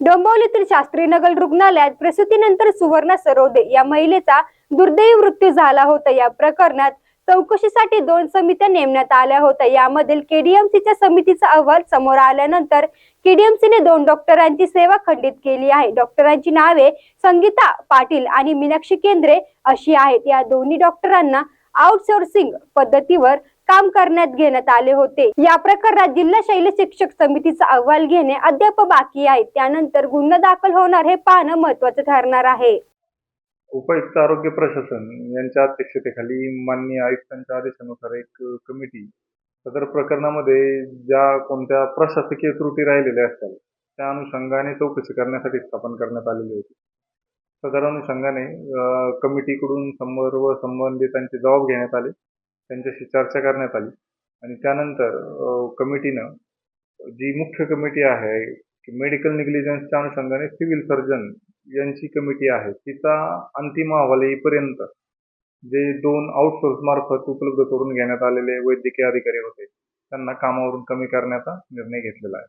डोंबिवलीतील शास्त्रीनगर रुग्णालयात प्रसूतीनंतर सुवर्णा सरोदे या महिलेचा दुर्दैवी मृत्यू झाला होता. या प्रकरणात चौकशीसाठी दोन समित्या नेमण्यात आल्या होत्या. यामधील केडीएमसीच्या समितीचा अहवाल समोर आल्यानंतर केडीएमसीने दोन डॉक्टरांची सेवा खंडित केली आहे. डॉक्टरांची नावे संगीता पाटील आणि मीनाक्षी केंद्रे अशी आहेत. या दोन्ही डॉक्टरांना आउटसोर्सिंग पद्धतीवर काम करण्यात घेण्यात आले होते. या प्रकरणात जिल्हा शैल शिक्षक समितीचा अहवाल घेणे अद्याप बाकी आहे. त्यानंतर गुन्हा दाखल होणार हे पाहणं महत्वाचं ठरणार आहे. उपायुक्त आरोग्य प्रशासन यांच्या अध्यक्षतेखाली माननीय आयुक्तांच्या आदेशानुसार एक कमिटी सदर प्रकरणामध्ये ज्या कोणत्या प्रशासकीय त्रुटी राहिलेल्या असतात त्या अनुषंगाने चौकशी करण्यासाठी स्थापन करण्यात आलेली होती. सदर अनुषंगाने कमिटीकडून सर्व संबंधितांचे जबाब घेण्यात आले. त्यांच्याशी चर्चा करण्यात आली. आणि त्यानंतर कमिटीनं जी मुख्य कमिटी आहे की मेडिकल निग्लिजन्सच्या अनुषंगाने सिव्हिल सर्जन यांची कमिटी आहे तिचा अंतिम अहवाल येईपर्यंत जे दोन आउटसोर्स मार्फत उपलब्ध करून घेण्यात आलेले वैद्यकीय अधिकारी होते त्यांना कामावरून कमी करण्याचा निर्णय घेतलेला आहे.